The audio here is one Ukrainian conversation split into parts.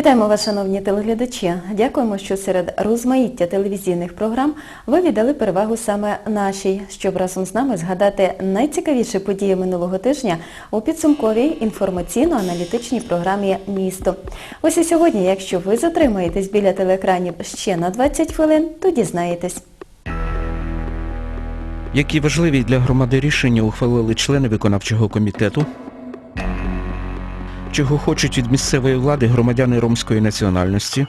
Вітаємо вас, шановні телеглядачі. Дякуємо, що серед розмаїття телевізійних програм ви віддали перевагу саме нашій, щоб разом з нами згадати найцікавіші події минулого тижня у підсумковій інформаційно-аналітичній програмі «Місто». Ось і сьогодні, якщо ви затримаєтесь біля телеекранів ще на 20 хвилин, то дізнаєтесь. Які важливі для громади рішення ухвалили члени виконавчого комітету? Чого хочуть від місцевої влади громадяни ромської національності?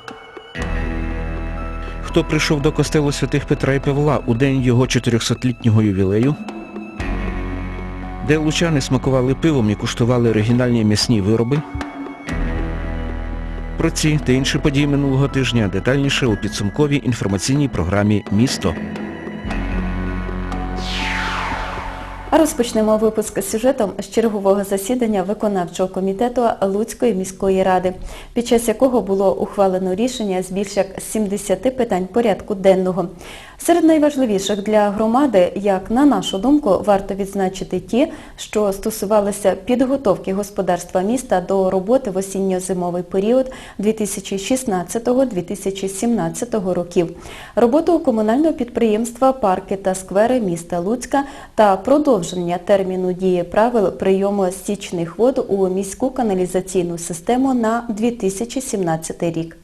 Хто прийшов до костелу святих Петра і Павла у день його 400-літнього ювілею? Де лучани смакували пивом і куштували оригінальні м'ясні вироби? Про ці та інші події минулого тижня детальніше у підсумковій інформаційній програмі «Місто». А розпочнемо випуск з сюжетом з чергового засідання виконавчого комітету Луцької міської ради, під час якого було ухвалено рішення з більш як 70 питань порядку денного. Серед найважливіших для громади, як на нашу думку, варто відзначити ті, що стосувалися підготовки господарства міста до роботи в осінньо-зимовий період 2016-2017 років, роботу комунального підприємства «Парки та сквери міста Луцька» та продовження терміну дії правил прийому стічних вод у міську каналізаційну систему на 2017 рік.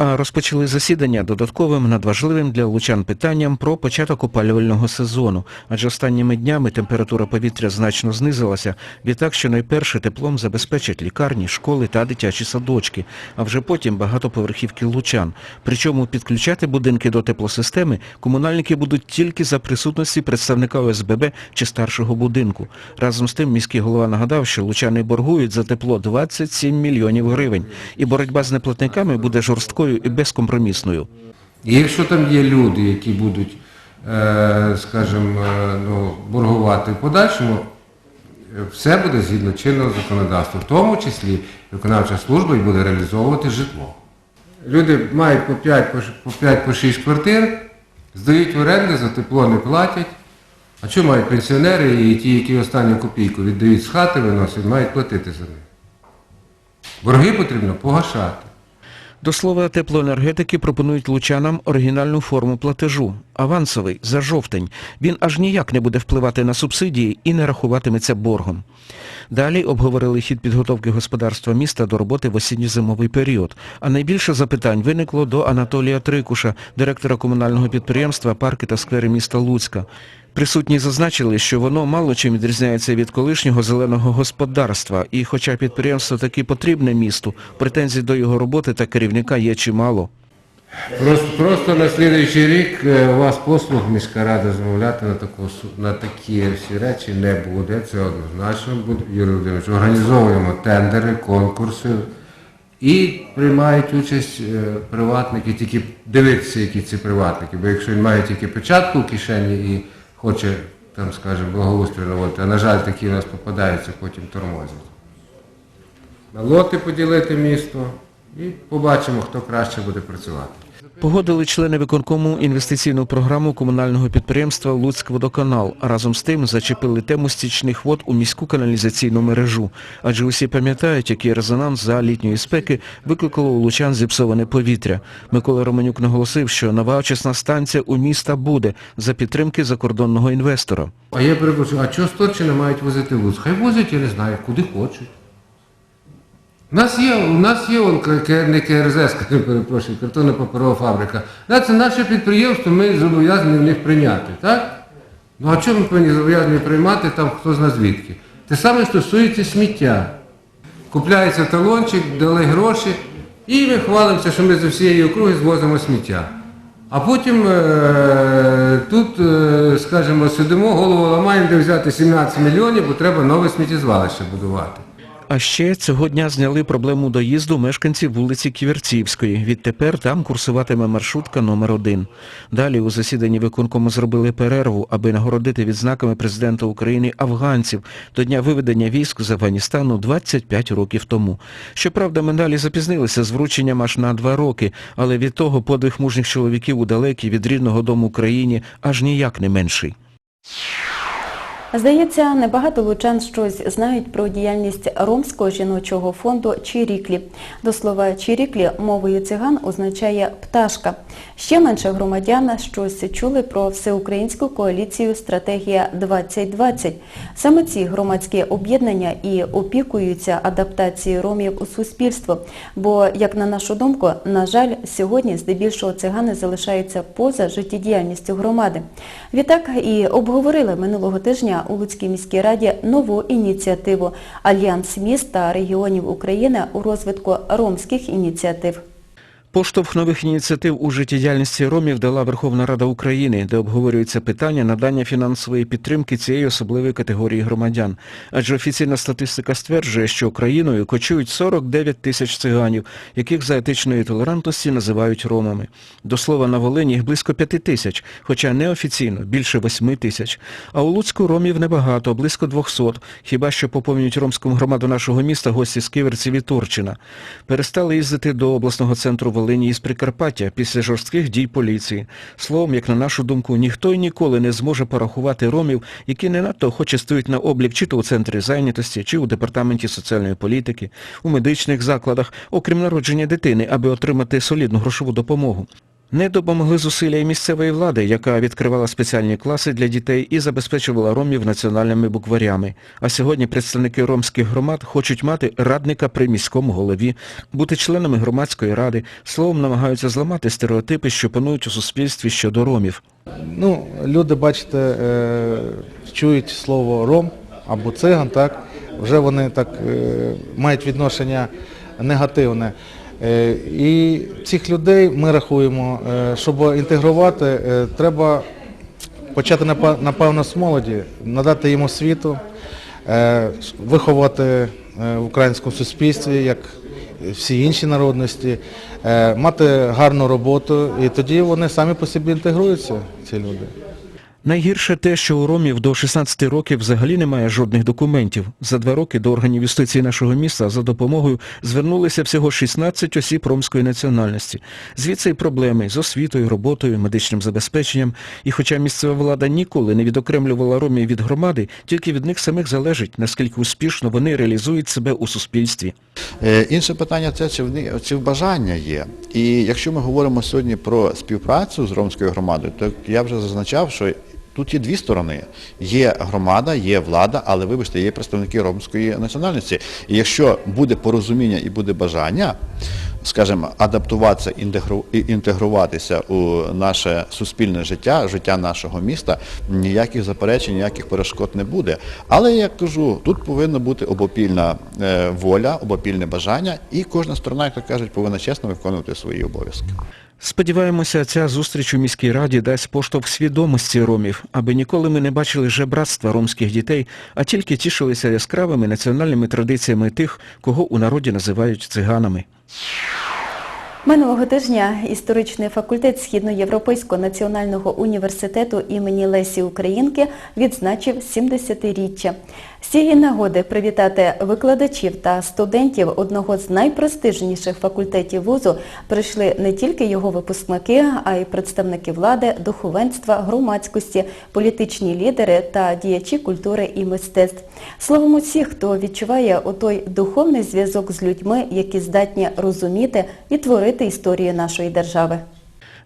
Розпочали засідання додатковим надважливим для лучан питанням про початок опалювального сезону, адже останніми днями температура повітря значно знизилася, відтак, що найперше теплом забезпечать лікарні, школи та дитячі садочки, а вже потім багатоповерхівки лучан. Причому підключати будинки до теплосистеми комунальники будуть тільки за присутності представника ОСББ чи старшого будинку. Разом з тим міський голова нагадав, що лучани боргують за тепло 27 мільйонів гривень, і боротьба з неплатниками буде жорсткою і безкомпромісною. Якщо там є люди, які будуть, е, скажімо, е, ну, боргувати в подальшому, все буде згідно чинного законодавства, в тому числі виконавча служба буде реалізовувати житло. Люди мають по 5, по ш- по 5, по 6 квартир, здають в оренди, за тепло не платять. А що мають пенсіонери і ті, які останню копійку віддають з хати, виносять, мають платити за них. Борги потрібно погашати. До слова, теплоенергетики пропонують лучанам оригінальну форму платежу – авансовий, за жовтень. Він аж ніяк не буде впливати на субсидії і не рахуватиметься боргом. Далі обговорили хід підготовки господарства міста до роботи в осінньо-зимовий період. А найбільше запитань виникло до Анатолія Трикуша, директора комунального підприємства «Парки та сквери міста Луцька». Присутні зазначили, що воно мало чим відрізняється від колишнього зеленого господарства, і хоча підприємство таки потрібне місту, претензій до його роботи та керівника є чимало. Просто, просто на слідуючий рік е, у вас послуг міська рада замовляти на, на такі всі речі не буде. Це однозначно буде. Юрій Володимирович, організовуємо тендери, конкурси і приймають участь е, приватники, тільки дивитися, які ці приватники. Бо якщо він має тільки печатку в кишені і хоче, там, скажімо, благоустрій наводити, а на жаль, такі у нас попадаються, потім тормозять. На лоти поділити місто і побачимо, хто краще буде працювати. Погодили члени виконкому інвестиційну програму комунального підприємства «Луцькводоканал». Разом з тим зачепили тему стічних вод у міську каналізаційну мережу. Адже усі пам'ятають, який резонанс за літньої спеки викликало у лучан зіпсоване повітря. Микола Романюк наголосив, що нова очисна станція у міста буде за підтримки закордонного інвестора. А я перепрошую, а чого Сторчина мають возити в Луцьк? Хай возять, я не знаю, куди хочуть. У нас є, у нас є он, не КРЗ, скажімо, перепрошую, картонна паперова фабрика. Це наше підприємство, ми зобов'язані в них прийняти, так? Ну а чому ми повинні зобов'язані приймати там хто зна звідки? Те саме стосується сміття. Купляється талончик, дали гроші, і ми хвалимося, що ми з всієї округи звозимо сміття. А потім е, тут, е, скажімо, сидимо, голову ламаємо, де взяти 17 мільйонів, бо треба нове сміттєзвалище будувати. А ще цього дня зняли проблему доїзду мешканців вулиці Ківерцівської. Відтепер там курсуватиме маршрутка номер 1 Далі у засіданні виконкому зробили перерву, аби нагородити відзнаками президента України афганців до дня виведення військ з Афганістану 25 років тому. Щоправда, медалі запізнилися з врученням аж на два роки, але від того подвиг мужніх чоловіків у далекій від рідного дому Україні аж ніяк не менший. Здається, небагато лучан щось знають про діяльність ромського жіночого фонду Чиріклі. До слова Чиріклі мовою циган означає пташка. Ще менше громадян щось чули про всеукраїнську коаліцію Стратегія 2020. Саме ці громадські об'єднання і опікуються адаптацією ромів у суспільство. Бо, як на нашу думку, на жаль, сьогодні здебільшого цигани залишаються поза життєдіяльністю громади. Відтак і обговорили минулого тижня у Луцькій міській раді нову ініціативу Альянс міст та регіонів України у розвитку ромських ініціатив. Поштовх нових ініціатив у життєдіяльності ромів дала Верховна Рада України, де обговорюється питання надання фінансової підтримки цієї особливої категорії громадян. Адже офіційна статистика стверджує, що країною кочують 49 тисяч циганів, яких за етичної толерантності називають ромами. До слова, на Волині їх близько 5 тисяч, хоча неофіційно більше 8 тисяч. А у Луцьку ромів небагато, близько 200, хіба що поповнюють ромську громаду нашого міста гості з Ківерців і Турчина. Перестали їздити до обласного центру Волині із Прикарпаття після жорстких дій поліції. Словом, як на нашу думку, ніхто й ніколи не зможе порахувати ромів, які не надто охоче стоять на облік чи то у центрі зайнятості, чи у департаменті соціальної політики, у медичних закладах, окрім народження дитини, аби отримати солідну грошову допомогу. Не допомогли зусилля місцевої влади, яка відкривала спеціальні класи для дітей і забезпечувала ромів національними букварями. А сьогодні представники ромських громад хочуть мати радника при міському голові, бути членами громадської ради, словом намагаються зламати стереотипи, що панують у суспільстві щодо ромів. Ну, люди, бачите, е, чують слово ром або циган, так, вже вони так е, мають відношення негативне. Е, І цих людей ми рахуємо, е, щоб інтегрувати, е, треба почати напевно з молоді, надати їм освіту, виховати в українському суспільстві, як всі інші народності, мати гарну роботу, і тоді вони самі по собі інтегруються, ці люди. Найгірше те, що у ромів до 16 років взагалі немає жодних документів. За два роки до органів юстиції нашого міста за допомогою звернулися всього 16 осіб ромської національності. Звідси й проблеми з освітою, роботою, медичним забезпеченням. І хоча місцева влада ніколи не відокремлювала ромів від громади, тільки від них самих залежить, наскільки успішно вони реалізують себе у суспільстві. Е, Інше питання це, чи в, бажання є. І якщо ми говоримо сьогодні про співпрацю з ромською громадою, то я вже зазначав, що тут є дві сторони. Є громада, є влада, але вибачте, є представники ромської національності. І якщо буде порозуміння і буде бажання, скажімо, адаптуватися, інтегруватися у наше суспільне життя, життя нашого міста, ніяких заперечень, ніяких перешкод не буде. Але я кажу, тут повинна бути обопільна е, воля, обопільне бажання, і кожна сторона, як то кажуть, повинна чесно виконувати свої обов'язки. Сподіваємося, ця зустріч у міській раді дасть поштовх свідомості ромів, аби ніколи ми не бачили жебратства ромських дітей, а тільки тішилися яскравими національними традиціями тих, кого у народі називають циганами. Минулого тижня історичний факультет Східноєвропейського національного університету імені Лесі Українки відзначив 70-річчя. З цієї нагоди привітати викладачів та студентів одного з найпрестижніших факультетів вузу прийшли не тільки його випускники, а й представники влади, духовенства, громадськості, політичні лідери та діячі культури і мистецтв. Словом усіх, хто відчуває отой духовний зв'язок з людьми, які здатні розуміти і творити історію нашої держави.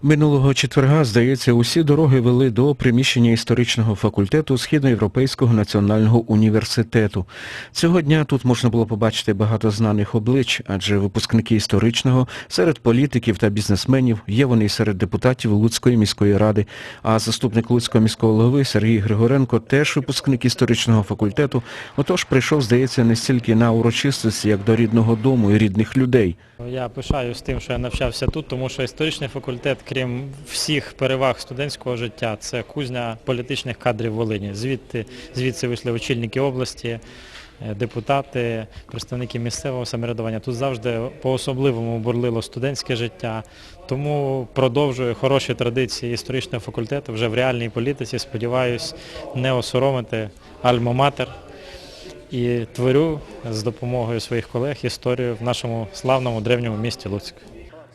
Минулого четверга, здається, усі дороги вели до приміщення історичного факультету Східноєвропейського національного університету. Цього дня тут можна було побачити багато знаних облич, адже випускники історичного серед політиків та бізнесменів є вони й серед депутатів Луцької міської ради, а заступник Луцького міського голови Сергій Григоренко теж випускник історичного факультету, отож прийшов, здається, не стільки на урочистості, як до рідного дому і рідних людей. Я пишаюсь тим, що я навчався тут, тому що історичний факультет, крім всіх переваг студентського життя, це кузня політичних кадрів Волині. Звідти, звідси вийшли очільники області, е, депутати, представники місцевого самоврядування. Тут завжди по-особливому бурлило студентське життя. Тому продовжую хороші традиції історичного факультету вже в реальній політиці. Сподіваюсь, не осоромити альма-матер і творю з допомогою своїх колег історію в нашому славному древньому місті Луцьк.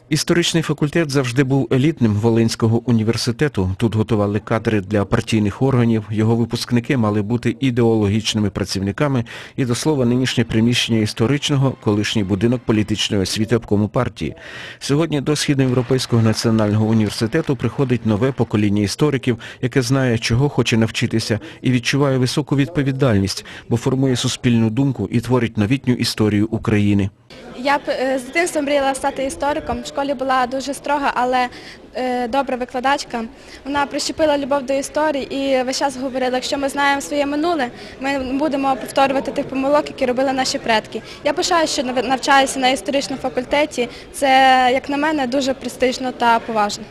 Історичний факультет завжди був елітним Волинського університету. Тут готували кадри для партійних органів, його випускники мали бути ідеологічними працівниками і, до слова, нинішнє приміщення історичного, колишній будинок політичної освіти обкому партії. Сьогодні до Східноєвропейського національного університету приходить нове покоління істориків, яке знає, чого хоче навчитися і відчуває високу відповідальність, бо формує суспільну думку і творить новітню історію України. Я е, з дитинства мріяла стати істориком. В школі була дуже строга, але е, добра викладачка. Вона прищепила любов до історії і весь час говорила, якщо ми знаємо своє минуле, ми будемо повторювати тих помилок, які робили наші предки. Я пишаю, що навчаюся на історичному факультеті. Це, як на мене, дуже престижно та поважно.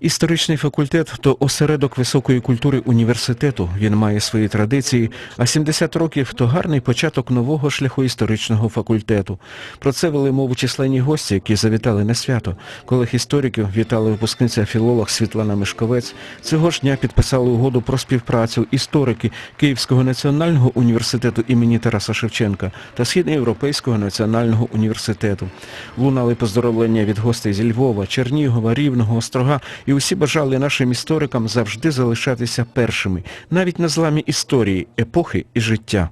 Історичний факультет – то осередок високої культури університету. Він має свої традиції, а 70 років – то гарний початок нового шляху історичного факультету. Про це вели мову численні гості, які завітали на свято. Колег істориків вітали випускниця філолог Світлана Мишковець. Цього ж дня підписали угоду про співпрацю історики Київського національного університету імені Тараса Шевченка та Східноєвропейського національного університету. Лунали поздоровлення від гостей зі Львова, Чернігова, Рівного, Острога і усі бажали нашим історикам завжди залишатися першими, навіть на зламі історії, епохи і життя.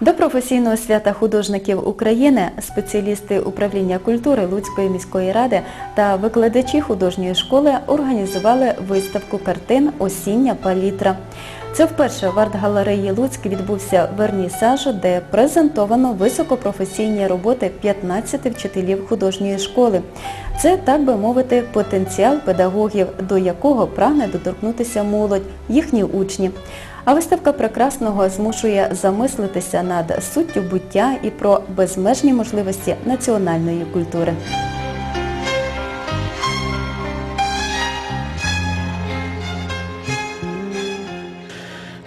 До професійного свята художників України спеціалісти управління культури Луцької міської ради та викладачі художньої школи організували виставку картин Осіння палітра. Це вперше в арт-галереї Луцьк відбувся вернісаж, де презентовано високопрофесійні роботи 15 вчителів художньої школи. Це, так би мовити, потенціал педагогів, до якого прагне доторкнутися молодь, їхні учні. А виставка прекрасного змушує замислитися над суттю буття і про безмежні можливості національної культури.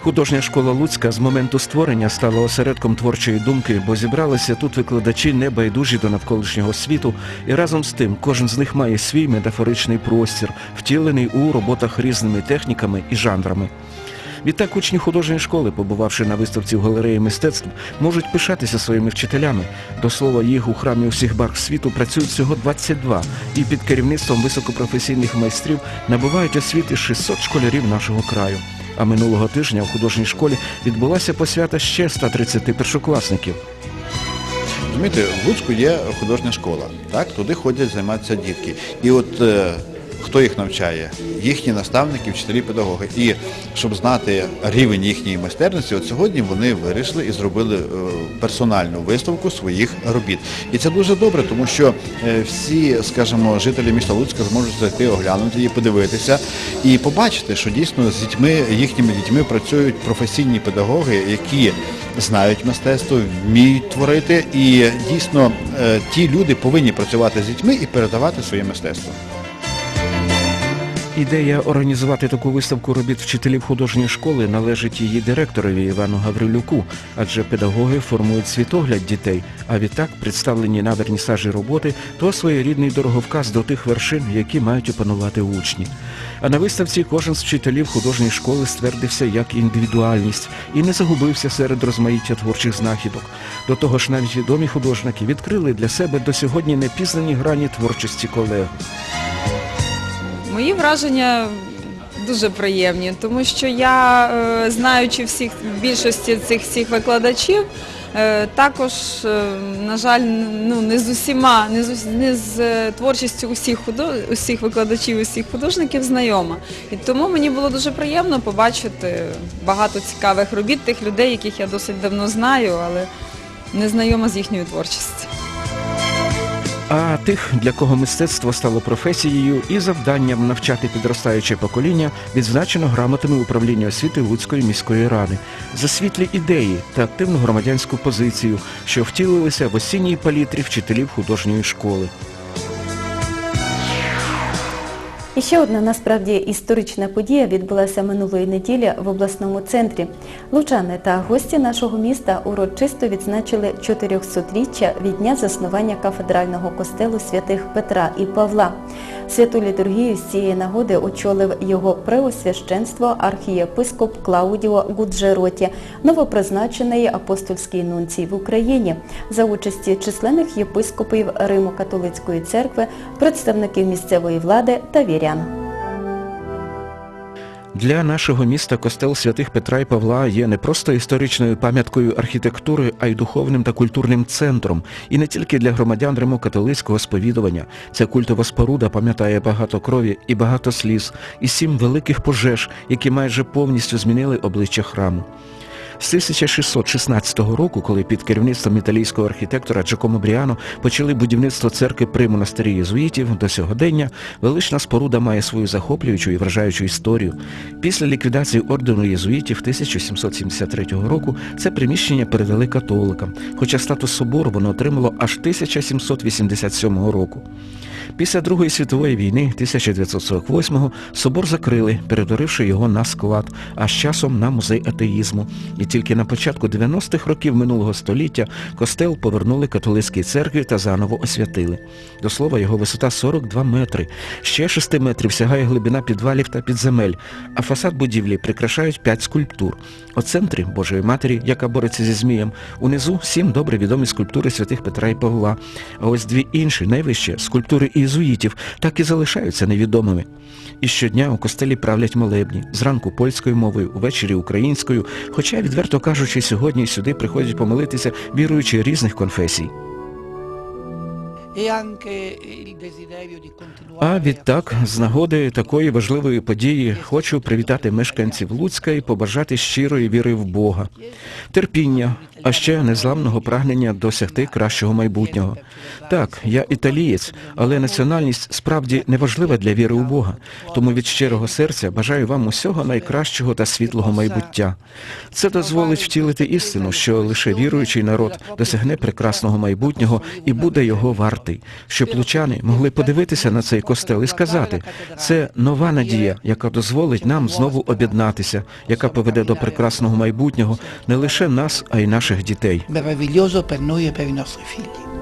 Художня школа Луцька з моменту створення стала осередком творчої думки, бо зібралися тут викладачі небайдужі до навколишнього світу, і разом з тим кожен з них має свій метафоричний простір, втілений у роботах різними техніками і жанрами. Відтак учні художньої школи, побувавши на виставці в галереї мистецтв, можуть пишатися своїми вчителями. До слова, їх у храмі усіх барв світу працюють всього 22, і під керівництвом високопрофесійних майстрів набувають освіти 600 школярів нашого краю. А минулого тижня в художній школі відбулася посвята ще 130 першокласників. Розумієте, в Луцьку є художня школа, так? туди ходять займатися дітки. І от е, хто їх навчає? Їхні наставники, вчителі, педагоги. І щоб знати рівень їхньої майстерності, от сьогодні вони вирішили і зробили е, персональну виставку своїх робіт. І це дуже добре, тому що е, всі, скажімо, жителі міста Луцька зможуть зайти, оглянути її, подивитися і побачити, що дійсно з дітьми, їхніми дітьми працюють професійні педагоги, які знають мистецтво, вміють творити, і дійсно е, ті люди повинні працювати з дітьми і передавати своє мистецтво. Ідея організувати таку виставку робіт вчителів художньої школи належить її директорові Івану Гаврилюку, адже педагоги формують світогляд дітей, а відтак представлені на вернісажі роботи то своєрідний дороговказ до тих вершин, які мають опанувати учні. А на виставці кожен з вчителів художньої школи ствердився як індивідуальність і не загубився серед розмаїття творчих знахідок. До того ж, навіть відомі художники відкрили для себе до сьогодні непізнані грані творчості колег. Мої враження дуже приємні, тому що я, е, знаючи всіх більшості цих всіх викладачів, е, також, е, на жаль, ну не з усіма, не з, не з творчістю усіх худо, усіх викладачів, усіх художників знайома. І тому мені було дуже приємно побачити багато цікавих робіт тих людей, яких я досить давно знаю, але не знайома з їхньою творчістю. А тих, для кого мистецтво стало професією і завданням навчати підростаюче покоління, відзначено грамотами управління освіти Луцької міської ради за світлі ідеї та активну громадянську позицію, що втілилися в осінній палітрі вчителів художньої школи. І ще одна насправді історична подія відбулася минулої неділі в обласному центрі. Лучани та гості нашого міста урочисто відзначили 400-річчя від дня заснування кафедрального костелу святих Петра і Павла. Святу літургію з цієї нагоди очолив його преосвященство архієпископ Клаудіо Гуджероті, новопризначений апостольський нунцій в Україні, за участі численних єпископів Римо-католицької церкви, представників місцевої влади та вірян. Для нашого міста костел святих Петра і Павла є не просто історичною пам'яткою архітектури, а й духовним та культурним центром. І не тільки для громадян Римо-католицького сповідування. Ця культова споруда пам'ятає багато крові і багато сліз, і сім великих пожеж, які майже повністю змінили обличчя храму. З 1616 року, коли під керівництвом італійського архітектора Джакомо Бріано почали будівництво церкви при монастирі єзуїтів, до сьогодення велична споруда має свою захоплюючу і вражаючу історію. Після ліквідації ордену єзуїтів 1773 року це приміщення передали католикам, хоча статус собору воно отримало аж 1787 року. Після Другої світової війни 1948-го собор закрили, перетворивши його на склад, а з часом на музей атеїзму. І тільки на початку 90-х років минулого століття костел повернули католицькій церкві та заново освятили. До слова, його висота 42 метри. Ще 6 метрів сягає глибина підвалів та підземель, а фасад будівлі прикрашають 5 скульптур. У центрі Божої Матері, яка бореться зі Змієм, унизу сім добре відомі скульптури святих Петра і Павла. А ось дві інші, найвищі, скульптури ієзуїтів, так і залишаються невідомими. І щодня у костелі правлять молебні, зранку польською мовою, увечері українською, хоча, відверто кажучи, сьогодні сюди приходять помолитися віруючі різних конфесій. А відтак, з нагоди такої важливої події, хочу привітати мешканців Луцька і побажати щирої віри в Бога, терпіння, а ще незламного прагнення досягти кращого майбутнього. Так, я італієць, але національність справді не важлива для віри у Бога. Тому від щирого серця бажаю вам усього найкращого та світлого майбуття. Це дозволить втілити істину, що лише віруючий народ досягне прекрасного майбутнього і буде його вартий, щоб лучани могли подивитися на цей костел і сказати, це нова надія, яка дозволить нам знову об'єднатися, яка поведе до прекрасного майбутнього не лише нас, а й наших дітей. per noi e per i nostri figli.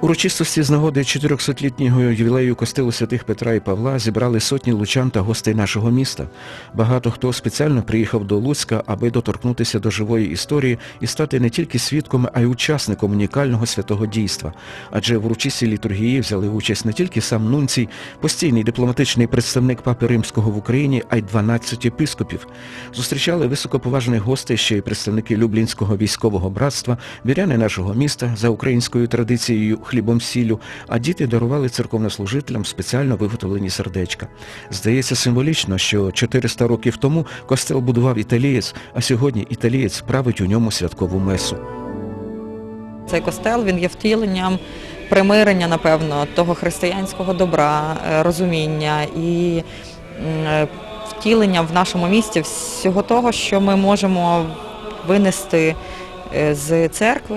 Урочистості з нагоди 400-літнього ювілею костелу святих Петра і Павла зібрали сотні лучан та гостей нашого міста. Багато хто спеціально приїхав до Луцька, аби доторкнутися до живої історії і стати не тільки свідком, а й учасником унікального святого дійства. Адже в урочистій літургії взяли участь не тільки сам Нунцій, постійний дипломатичний представник Папи Римського в Україні, а й 12 єпископів. Зустрічали високоповажних гостей ще й представники Люблінського військового братства, віряни нашого міста за українською традицією хлібом сіллю, а діти дарували церковнослужителям спеціально виготовлені сердечка. Здається символічно, що 400 років тому костел будував італієць, а сьогодні італієць править у ньому святкову месу. Цей костел він є втіленням примирення, напевно, того християнського добра, е, розуміння і е, втілення в нашому місті всього того, що ми можемо винести е, з церкви.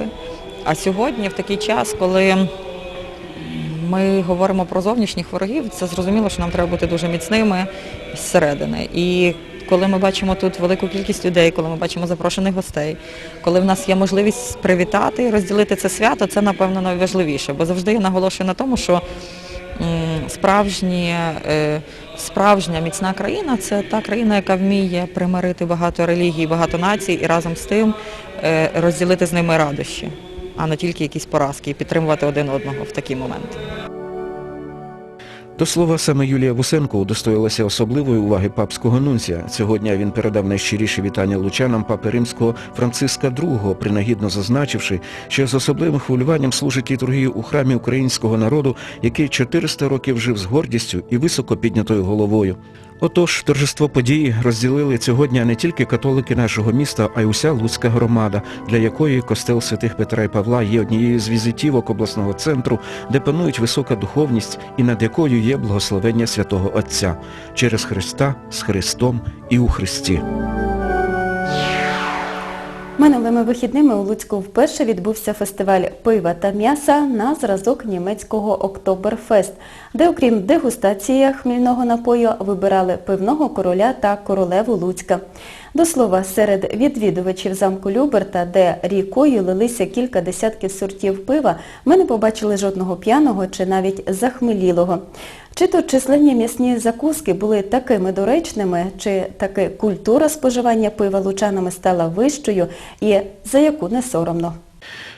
А сьогодні, в такий час, коли ми говоримо про зовнішніх ворогів, це зрозуміло, що нам треба бути дуже міцними зсередини. І коли ми бачимо тут велику кількість людей, коли ми бачимо запрошених гостей, коли в нас є можливість привітати і розділити це свято, це напевно найважливіше. Бо завжди я наголошую на тому, що справжні, е, справжня міцна країна це та країна, яка вміє примирити багато релігій, багато націй і разом з тим е, розділити з ними радощі, а не тільки якісь поразки і підтримувати один одного в такі моменти. До слова, саме Юлія Вусенко удостоїлася особливої уваги папського нунція. Цього дня він передав найщиріші вітання лучанам папи римського Франциска II, принагідно зазначивши, що з особливим хвилюванням служить літургію у храмі українського народу, який 400 років жив з гордістю і високо піднятою головою. Отож, торжество події розділили цього дня не тільки католики нашого міста, а й уся Луцька громада, для якої костел святих Петра і Павла є однією з візитівок обласного центру, де панують висока духовність і над якою є благословення святого Отця через Христа, з Христом і у Христі. Минулими вихідними у Луцьку вперше відбувся фестиваль пива та м'яса на зразок німецького Октоберфест, де окрім дегустації хмільного напою вибирали пивного короля та королеву Луцька. До слова, серед відвідувачів замку Люберта, де рікою лилися кілька десятків сортів пива, ми не побачили жодного п'яного чи навіть захмелілого. Чи то численні м'ясні закуски були такими доречними, чи таки культура споживання пива лучанами стала вищою і за яку не соромно.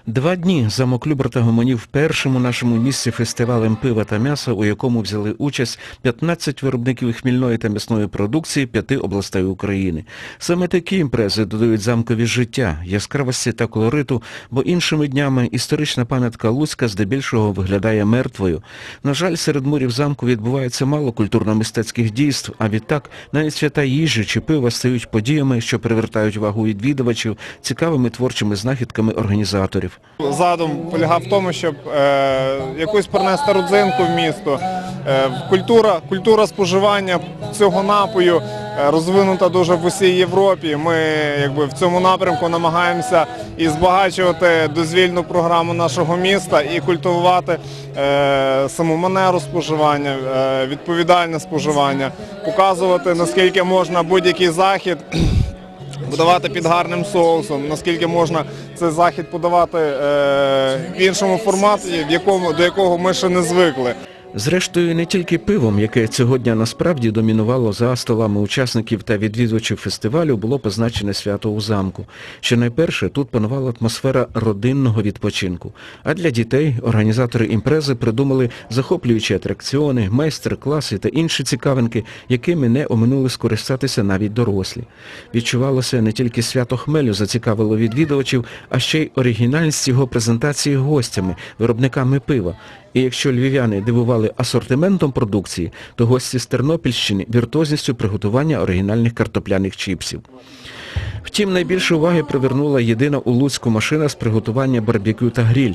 Два дні замок Люберта гомонів першим у нашому місці фестивалем пива та м'яса, у якому взяли участь 15 виробників хмільної та м'ясної продукції п'яти областей України. Саме такі імпрези додають замкові життя, яскравості та колориту, бо іншими днями історична пам'ятка Луцька здебільшого виглядає мертвою. На жаль, серед мурів замку відбувається мало культурно-мистецьких дійств, а відтак навіть свята їжі чи пива стають подіями, що привертають увагу відвідувачів цікавими творчими знахідками організаторів. Задум полягав в тому, щоб е, якусь принести родзинку в місто. Е, культура, культура споживання цього напою е, розвинута дуже в усій Європі. Ми якби, в цьому напрямку намагаємося і збагачувати дозвільну програму нашого міста і культивувати е, саму манеру споживання, е, відповідальне споживання, показувати наскільки можна будь-який захід подавати під гарним соусом, наскільки можна цей захід подавати е, в іншому форматі, до якого ми ще не звикли. Зрештою, не тільки пивом, яке цього дня насправді домінувало за столами учасників та відвідувачів фестивалю, було позначене свято у замку. Що найперше, тут панувала атмосфера родинного відпочинку. А для дітей організатори імпрези придумали захоплюючі атракціони, майстер-класи та інші цікавинки, якими не оминули скористатися навіть дорослі. Відчувалося не тільки свято хмелю зацікавило відвідувачів, а ще й оригінальність його презентації гостями, виробниками пива. І якщо львів'яни дивували асортиментом продукції, то гості з Тернопільщини віртуозністю приготування оригінальних картопляних чіпсів. Втім, найбільше уваги привернула єдина у Луцьку машина з приготування барбекю та гріль.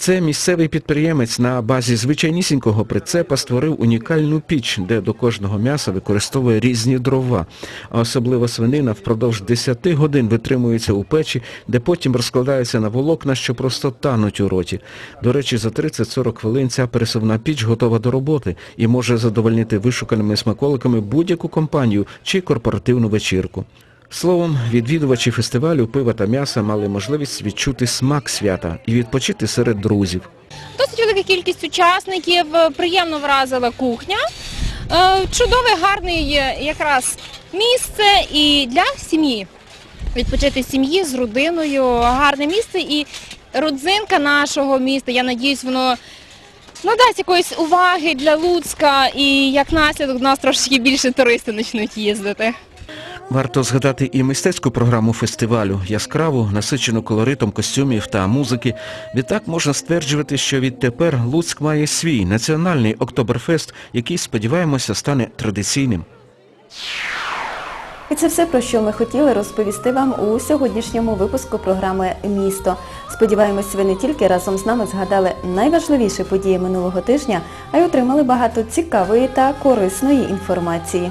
Це місцевий підприємець на базі звичайнісінького прицепа створив унікальну піч, де до кожного м'яса використовує різні дрова. А особливо свинина впродовж 10 годин витримується у печі, де потім розкладається на волокна, що просто тануть у роті. До речі, за 30-40 хвилин ця пересувна піч готова до роботи і може задовольнити вишуканими смаколиками будь-яку компанію чи корпоративну вечірку. Словом, відвідувачі фестивалю пива та м'яса мали можливість відчути смак свята і відпочити серед друзів. Досить велика кількість учасників, приємно вразила кухня. Е, Чудове, гарний е, якраз місце і для сім'ї. Відпочити сім'ї з родиною, гарне місце і родзинка нашого міста. Я надіюсь, воно надасть якоїсь уваги для Луцька і як наслідок до нас трошки більше туристи почнуть їздити. Варто згадати і мистецьку програму фестивалю, яскраву, насичену колоритом костюмів та музики. Відтак можна стверджувати, що відтепер Луцьк має свій національний Октоберфест, який, сподіваємося, стане традиційним. І це все, про що ми хотіли розповісти вам у сьогоднішньому випуску програми Місто. Сподіваємось, ви не тільки разом з нами згадали найважливіші події минулого тижня, а й отримали багато цікавої та корисної інформації.